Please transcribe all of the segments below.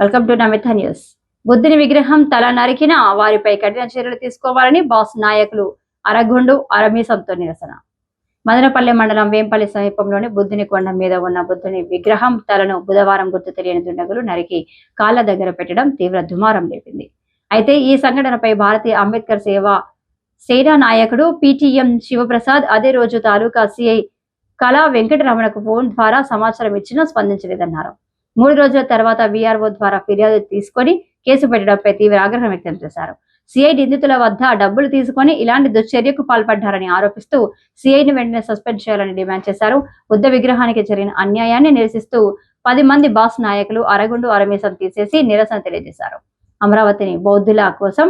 Welcome to Namitha news. బుద్ధుని విగ్రహం తల నరికిన వారిపై కఠిన చర్యలు తీసుకోవాలని బాస్ నాయకులు అరగొండు అరమీసంతో నిరసన. మదనపల్లె మండలం వేంపల్లి సమీపంలోని బుద్ధుని కొండ మీద ఉన్న బుద్ధుని విగ్రహం తలను బుధవారం గుర్తు తెలియని దుండగులు నరికి కాళ్ళ దగ్గర పెట్టడం తీవ్ర దుమారం లేపింది అయితే ఈ సంఘటనపై భారతీయ అంబేద్కర్ సేవ సేనా నాయకుడు పిటిఎం శివప్రసాద్ అదే రోజు తాలూకా సిఐ కళా వెంకటరమణకు ఫోన్ ద్వారా సమాచారం ఇచ్చినా స్పందించలేదన్నారు. మూడు రోజుల తర్వాత వీఆర్ఓ ద్వారా ఫిర్యాదు తీసుకొని కేసు పెట్టడంపై తీవ్ర ఆగ్రహం వ్యక్తం చేశారు. సిఐ నిందితుల వద్ద డబ్బులు తీసుకొని ఇలాంటి దుశ్చర్యకు పాల్పడ్డారని ఆరోపిస్తూ సిఐని వెంటనే సస్పెండ్ చేయాలని డిమాండ్ చేశారు. బుద్ధ విగ్రహానికి జరిగిన అన్యాయాన్ని నిరసిస్తూ పది మంది బాస్ నాయకులు అరగుండు అరమేసం తీసేసి నిరసన తెలియజేశారు. అమరావతిని బౌద్ధుల కోసం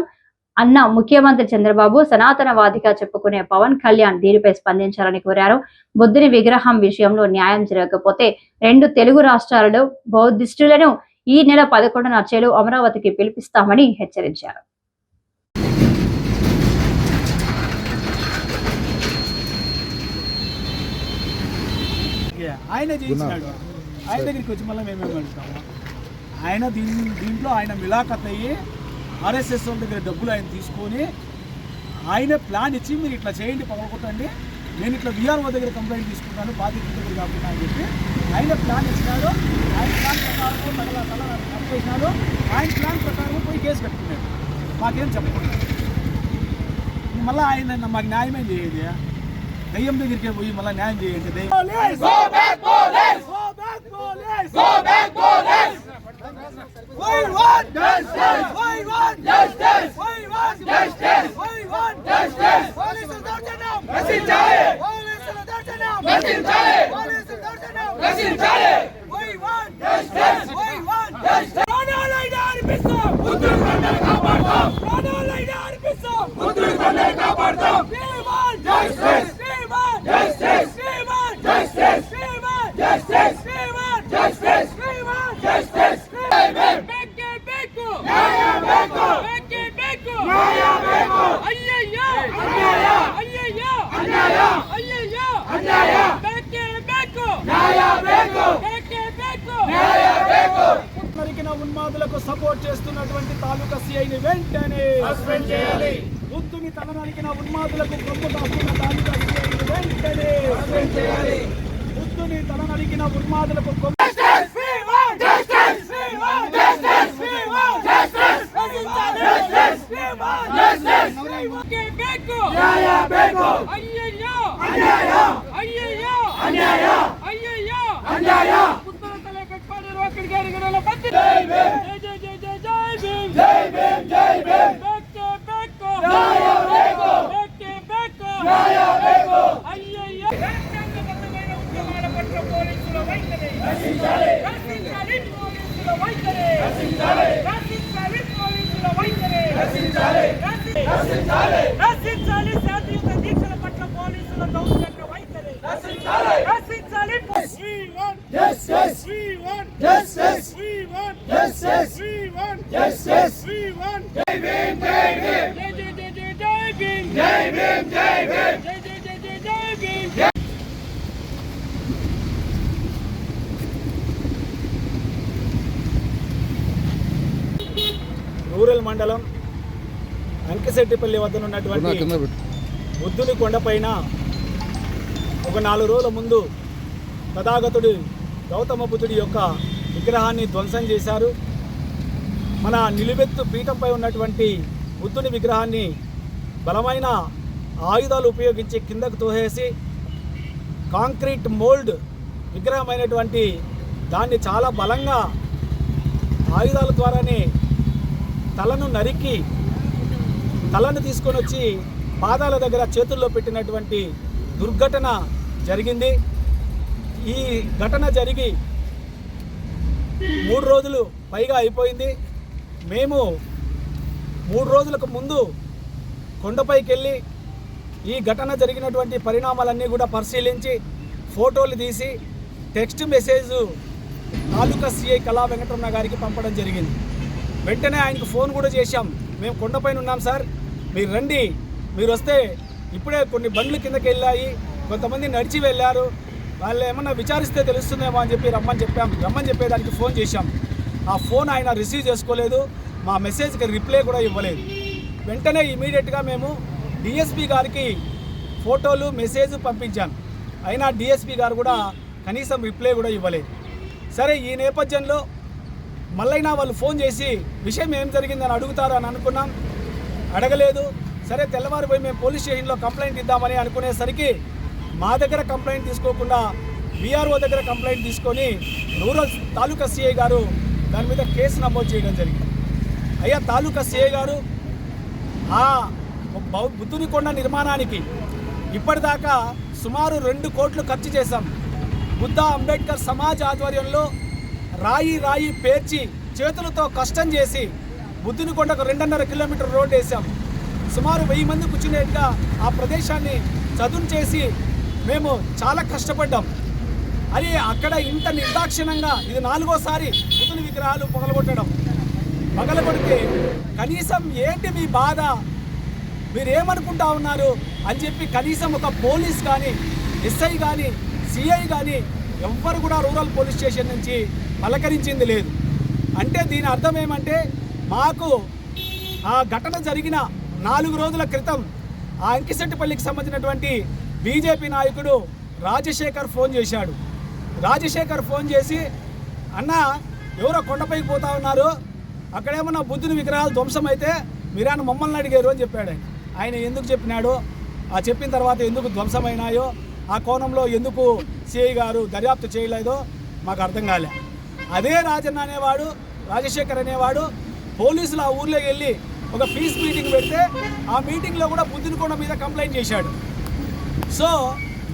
అన్న ముఖ్యమంత్రి చంద్రబాబు సనాతనవాదిగా చెప్పుకునే పవన్ కళ్యాణ్ దీనిపై స్పందించాలని కోరారు. బుద్ధుని విగ్రహం విషయంలో న్యాయం జరగకపోతే రెండు తెలుగు రాష్ట్రాలలో బౌద్ధిస్టులను ఈ నెల పదకొండున చెలు అమరావతికి పిలిపిస్తామని హెచ్చరించారు. ఆయన చేయించినాడు ఆయన దగ్గరికి వచ్చి మళ్ళీ మేమేం అడుగుతాము ఆయన దీని దీంట్లో ఆయన మిలాఖత్ అయ్యి ఆర్ఎస్ఎస్ దగ్గర డబ్బులు ఆయన తీసుకొని ఆయన ప్లాన్ ఇచ్చి మీరు ఇట్లా చేయండి పగలగొట్టండి నేను ఇట్లా విఆర్ఓ దగ్గర కంప్లైంట్ తీసుకుంటాను బాధ్యత దగ్గర కాకుండా అని చెప్పి ఆయన ప్లాన్ ఇచ్చినాడు ఆయన ప్లాన్ ప్రకారం తగల తల చేసినాడు ఆయన ప్లాన్ ప్రకారం పోయి కేసు కట్టుకున్నాడు మాకేం చెప్పకుండా. మళ్ళీ ఆయన మాకు న్యాయమేం చేయదు దయ్యం దగ్గరికి పోయి మళ్ళీ న్యాయం చేయండి. దయ్యం We want justice! We want justice! We want justice! We want justice! పోలీసులు దౌర్జన్యం రక్షించాలి పోలీసులు దౌర్జన్యం రక్షించాలి పోలీసులు దౌర్జన్యం రక్షించాలి We want justice! We want justice! ప్రాణాలైన అర్పిస్తాం బుద్ధుడి కొండను కాపాడతాం ప్రాణాలైన అర్పిస్తాం బుద్ధుడి కొండను కాపాడతాం సపోర్ట్ చేస్తున్నటువంటి తాలూకా సిఐని వెంటనే సస్పెండ్ చేయాలి. ముద్దుని తల నలిగిన ఉన్మాదులకు కొమ్ము తాలూకా సిఐని వెంటనే సస్పెండ్ చేయాలి. ముద్దుని తల నలిగిన ఉన్మాదులకు ಜೈ ಜೈ ಭೀಮ್ ಜೈ ಭೀಮ್ ಜೈ ಭೀಮ್ ಬೇಕೇ ಬೇಕು ನ್ಯಾಯ ಬೇಕು ಬೇಕೇ ಬೇಕು ನ್ಯಾಯ ಬೇಕು అయ్యయ్యో రాజ్యాంగబద్ధమైన ఉద్యమాల పట్ల పోలీసుల వైఖరి రక్షించాలి రక్షించాలి పోలీసుల వైఖరి రక్షించాలి రక్షించాలి పోలీసుల వైఖరి రక్షించాలి రక్షి- రక్షించాలి రక్షించాలి శాంతియుత దీక్షల పట్ల పోలీసుల దౌర్జన్య వైఖరి రక్షించాలి రక్షించాలి We want Justice. We want Justice. We want Justice. We Want Justice. We want జై భీమ్ జై భీమ్ జై జై జై జై జై భీమ్ జై భీమ్ జై భీమ్ జై జై జై జై జై భీమ్ రూరల్ మండలం అంకిశెట్టిపల్లి వద్ద ఉన్నటువంటి బుద్ధుని కొండపైన ఒక నాలుగు రోజుల ముందు తథాగతుడు గౌతమ బుద్ధుడి యొక్క విగ్రహాన్ని ధ్వంసం చేశారు. మన నిలువెత్తు పీఠంపై ఉన్నటువంటి బుద్ధుని విగ్రహాన్ని బలమైన ఆయుధాలు ఉపయోగించి కిందకు తోసేసి కాంక్రీట్ మోల్డ్ విగ్రహమైనటువంటి దాన్ని చాలా బలంగా ఆయుధాల ద్వారానే తలను నరికి తలను తీసుకొని వచ్చి పాదాల దగ్గర చేతుల్లో పెట్టినటువంటి దుర్ఘటన జరిగింది. ఈ ఘటన జరిగి మూడు రోజులు పైగా అయిపోయింది. మేము మూడు రోజులకు ముందు కొండపైకి వెళ్ళి ఈ ఘటన జరిగినటువంటి పరిణామాలన్నీ కూడా పరిశీలించి ఫోటోలు తీసి టెక్స్ట్ మెసేజ్ తాలూకా సిఐ కళా వెంకటరమణ గారికి పంపడం జరిగింది. వెంటనే ఆయనకు ఫోన్ కూడా చేశాం. మేము కొండపైన ఉన్నాం సార్. మీరు రండి. మీరు వస్తే ఇప్పుడే కొన్ని బండ్లు కిందకి వెళ్ళాయి. కొంతమంది నడిచి వెళ్ళారు. వాళ్ళు ఏమన్నా విచారిస్తే తెలుస్తుందేమో అని చెప్పి రమ్మని చెప్పాం. రమ్మని చెప్పేదానికి ఫోన్ చేశాం. ఆ ఫోన్ ఆయన రిసీవ్ చేసుకోలేదు. మా మెసేజ్కి రిప్లై కూడా ఇవ్వలేదు. వెంటనే ఇమీడియట్గా మేము డిఎస్పి గారికి ఫోటోలు మెసేజ్ పంపించాను అయినా డిఎస్పి గారు కూడా కనీసం రిప్లై కూడా ఇవ్వలేదు. సరే ఈ నేపథ్యంలో మళ్ళైనా వాళ్ళు ఫోన్ చేసి విషయం ఏం జరిగిందని అడుగుతారు అని అనుకున్నాం. అడగలేదు. సరే తెల్లవారిపోయి మేము పోలీస్ స్టేషన్లో కంప్లైంట్ ఇద్దామని అనుకునేసరికి మా దగ్గర కంప్లైంట్ తీసుకోకుండా బీఆర్ఓ దగ్గర కంప్లైంట్ తీసుకొని రూరల్ తాలూకా సిఐ గారు దాని మీద కేసు నమోదు చేయడం జరిగింది. అయ్యా తాలూకా సిఐ గారు ఆ బౌ- బుద్ధుని కొండ నిర్మాణానికి ఇప్పటిదాకా సుమారు రెండు కోట్లు ఖర్చు చేశాం. బుద్ధ అంబేద్కర్ సమాజ్ ఆధ్వర్యంలో రాయి రాయి పేర్చి చేతులతో కష్టం చేసి బుద్ధుని కొండకు రెండున్నర కిలోమీటర్ రోడ్ వేసాం సుమారు వెయ్యి మంది కూర్చునేట్టుగా ఆ ప్రదేశాన్ని చదును చేసి మేము చాలా కష్టపడ్డాం. అది అక్కడ ఇంత నిర్దాక్షిణంగా ఇది నాలుగోసారి బుద్ధుని విగ్రహాలు పగలగొట్టడం. పగలగొడితే కనీసం ఏంటి మీ బాధ? మీరేమనుకుంటా ఉన్నారు? అని చెప్పి కనీసం ఒక పోలీస్ కానీ ఎస్ఐ కానీ సిఐ కానీ ఎవ్వరు కూడా రూరల్ పోలీస్ స్టేషన్ నుంచి పలకరించింది లేదు. అంటే దీని అర్థం ఏమంటే మాకు ఆ ఘటన జరిగిన నాలుగు రోజుల క్రితం ఆ అంకిశెట్టిపల్లికి సంబంధించినటువంటి బీజేపీ నాయకుడు రాజశేఖర్ ఫోన్ చేశాడు. రాజశేఖర్ ఫోన్ చేసి అన్న ఎవరో కొండపైకి పోతా ఉన్నారు. అక్కడేమన్నా బుద్ధుని విగ్రహాలు ధ్వంసం అయితే మీరాన్న మమ్మల్ని అడిగారు అని చెప్పాడు ఆయన. ఆయన ఎందుకు చెప్పినాడు? ఆ చెప్పిన తర్వాత ఎందుకు ధ్వంసమైనాయో ఆ కోణంలో ఎందుకు సిఐ గారు దర్యాప్తు చేయలేదో మాకు అర్థం కాలే. అదే రాజన్న అనేవాడు రాజశేఖర్ అనేవాడు పోలీసులు ఆ ఊర్లోకి వెళ్ళి ఒక పీస్ మీటింగ్ పెడితే ఆ మీటింగ్లో కూడా బుద్ధుని కొండ మీద కంప్లైంట్ చేశాడు. సో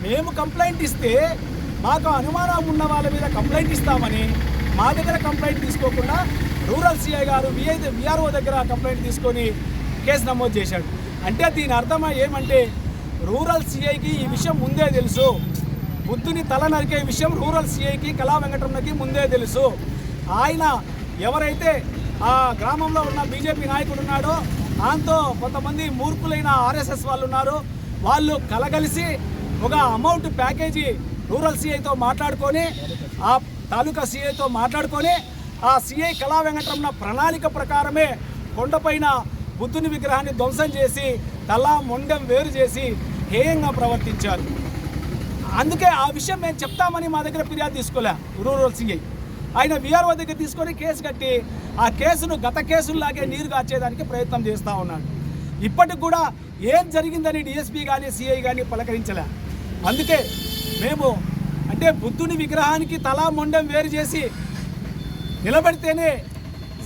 మేము కంప్లైంట్ ఇస్తే మాకు అనుమానం ఉన్న వాళ్ళ మీద కంప్లైంట్ ఇస్తామని మా దగ్గర కంప్లైంట్ తీసుకోకుండా రూరల్ సిఐ గారు విఐ విఆర్ఓ దగ్గర కంప్లైంట్ తీసుకొని కేసు నమోదు చేశాడు. అంటే దీని అర్థం ఏమంటే రూరల్ సిఐకి ఈ విషయం ముందే తెలుసు. బుద్ధుని తల నరికే విషయం రూరల్ సిఐకి కళా వెంకటరమణకి ముందే తెలుసు. ఆయన ఎవరైతే ఆ గ్రామంలో ఉన్న బీజేపీ నాయకుడు ఉన్నాడో దాంతో కొంతమంది మూర్ఖులైన ఆర్ఎస్ఎస్ వాళ్ళు ఉన్నారు. వాళ్ళు కలగలిసి ఒక అమౌంట్ ప్యాకేజీ రూరల్ సిఐతో మాట్లాడుకొని ఆ తాలూకా సీఐతో మాట్లాడుకొని ఆ సీఐ కళా వెంకటరమణ ప్రణాళిక ప్రకారమే కొండపైన బుద్ధుని విగ్రహాన్ని ధ్వంసం చేసి తలా మొండెం వేరు చేసి హేయంగా ప్రవర్తించారు. అందుకే ఆ విషయం మేము చెప్తామని మా దగ్గర ఫిర్యాదు తీసుకోలే రూరల్ సీఐ. ఆయన విఆర్ఓ దగ్గర తీసుకొని కేసు కట్టి ఆ కేసును గత కేసుల్లాగే నీరు కాచేదానికి ప్రయత్నం చేస్తూ ఉన్నాడు. ఇప్పటికి కూడా ఏం జరిగిందని డిఎస్పీ కానీ సిఐ కానీ పలకరించలే. అందుకే మేము అంటే బుద్ధుని విగ్రహానికి తలా మొండెం వేరు చేసి నిలబడితేనే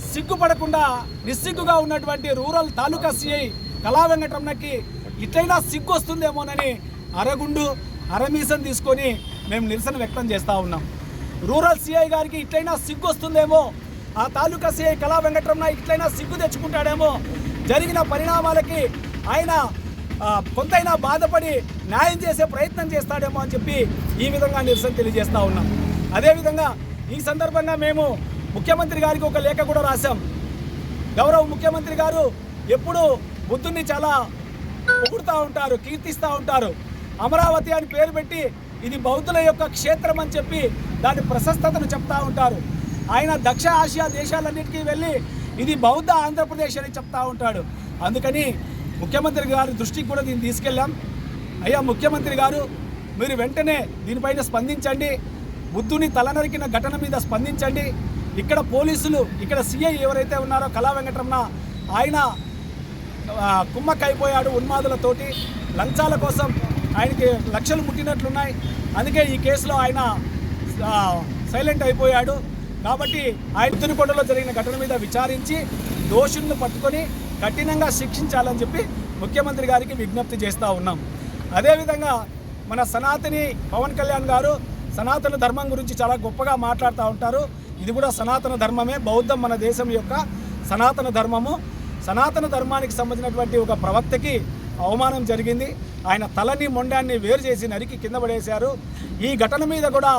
సిగ్గుపడకుండా నిస్సిగ్గుగా ఉన్నటువంటి రూరల్ తాలూకా సిఐ కళా వెంకటరమణకి ఇట్లయినా సిగ్గు వస్తుందేమోనని అరగుండు అరమీసం తీసుకొని మేము నిరసన వ్యక్తం చేస్తూ ఉన్నాం. రూరల్ సిఐ గారికి ఇట్లయినా సిగ్గు వస్తుందేమో ఆ తాలూకా సిఐ కళా వెంకటరమణ ఇట్లయినా సిగ్గు తెచ్చుకుంటాడేమో జరిగిన పరిణామాలకి ఆయన కొంతైనా బాధపడి న్యాయం చేసే ప్రయత్నం చేస్తాడేమో అని చెప్పి ఈ విధంగా నిరసన తెలియజేస్తూ ఉన్నాం. అదేవిధంగా ఈ సందర్భంగా మేము ముఖ్యమంత్రి గారికి ఒక లేఖ కూడా రాశాం. గౌరవ ముఖ్యమంత్రి గారు ఎప్పుడు బుద్ధుని చాలా పొగుడుతూ ఉంటారు కీర్తిస్తూ ఉంటారు. అమరావతి అని పేరు పెట్టి ఇది బౌద్ధుల యొక్క క్షేత్రం అని చెప్పి దాని ప్రశస్తతను చెప్తా ఉంటారు. ఆయన దక్షిణ ఆసియా దేశాలన్నిటికీ వెళ్ళి ఇది బౌద్ధ ఆంధ్రప్రదేశ్ అని చెప్తా ఉంటాడు. అందుకని ముఖ్యమంత్రి గారి దృష్టికి కూడా దీన్ని తీసుకెళ్ళాం. అయ్యా ముఖ్యమంత్రి గారు మీరు వెంటనే దీనిపైన స్పందించండి. బుద్ధుని తలనరికిన ఘటన మీద స్పందించండి. ఇక్కడ పోలీసులు ఇక్కడ సీఐ ఎవరైతే ఉన్నారో కళా వెంకటరమణ ఆయన కుమ్మక్కైపోయాడు ఉన్మాదులతోటి. లంచాల కోసం ఆయనకి లక్షలు ముట్టినట్లున్నాయి. అందుకే ఈ కేసులో ఆయన సైలెంట్ అయిపోయాడు. కాబట్టి ఆయన తునికొండలో జరిగిన ఘటన మీద విచారించి దోషులను పట్టుకొని కఠినంగా శిక్షించాలని చెప్పి ముఖ్యమంత్రి గారికి విజ్ఞప్తి చేస్తూ ఉన్నాం. అదేవిధంగా మన సనాతని పవన్ కళ్యాణ్ గారు సనాతన ధర్మం గురించి చాలా గొప్పగా మాట్లాడుతూ ఉంటారు. ఇది కూడా సనాతన ధర్మమే బౌద్ధం మన దేశం యొక్క సనాతన ధర్మము. సనాతన ధర్మానికి సంబంధించినటువంటి ఒక ప్రవక్తకి అవమానం జరిగింది. ఆయన తలని మొండాన్ని వేరు చేసి నరికి కింద పడేశారు. ఈ ఘటన మీద కూడా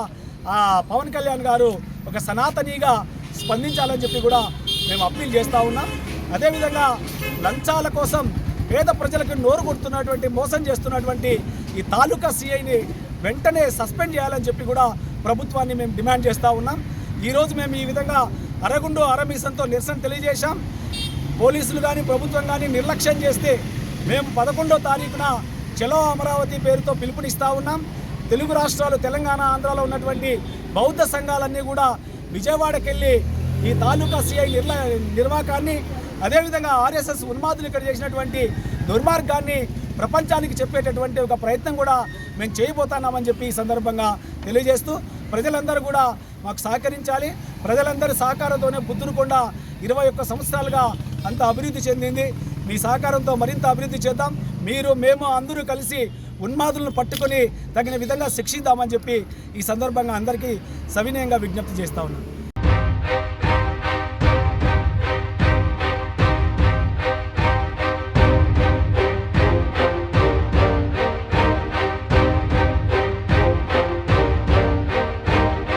ఆ, పవన్ కళ్యాణ్ గారు ఒక సనాతనీగా స్పందించాలని చెప్పి కూడా మేము అప్పీల్ చేస్తూ ఉన్నాం. అదేవిధంగా లంచాల కోసం పేద ప్రజలకు నోరు కొడుతున్నటువంటి మోసం చేస్తున్నటువంటి ఈ తాలూకా సిఐని వెంటనే సస్పెండ్ చేయాలని చెప్పి కూడా ప్రభుత్వాన్ని మేము డిమాండ్ చేస్తూ ఉన్నాం. ఈరోజు మేము ఈ విధంగా అరగుండు అరమీసంతో నిరసన తెలియజేశాం. పోలీసులు కానీ ప్రభుత్వం కానీ నిర్లక్ష్యం చేస్తే మేము పదకొండో తారీఖున చలో అమరావతి పేరుతో పిలుపునిస్తూ ఉన్నాం. తెలుగు రాష్ట్రాలు తెలంగాణ ఆంధ్రాలో ఉన్నటువంటి బౌద్ధ సంఘాలన్నీ కూడా విజయవాడకెళ్ళి ఈ తాలూకా సిఐ నిర్ల నిర్వాకాన్ని అదేవిధంగా ఆర్ఎస్ఎస్ ఉన్మాదులు ఇక్కడ చేసినటువంటి దుర్మార్గాన్ని ప్రపంచానికి చెప్పేటటువంటి ఒక ప్రయత్నం కూడా మేము చేయబోతున్నామని చెప్పి ఈ సందర్భంగా తెలియజేస్తూ ప్రజలందరూ కూడా మాకు సహకరించాలి. ప్రజలందరి సహకారంతోనే బుద్ధునికొండ ఇరవై ఒక్క సంవత్సరాలుగా అంత అభివృద్ధి చెందింది. మీ సహకారంతో మరింత అభివృద్ధి చేద్దాం. మీరు మేము అందరూ కలిసి ఉన్మాదులను పట్టుకొని తగిన విధంగా శిక్షిద్దామని చెప్పి ఈ సందర్భంగా అందరికీ సవినయంగా విజ్ఞప్తి చేస్తా ఉన్నాను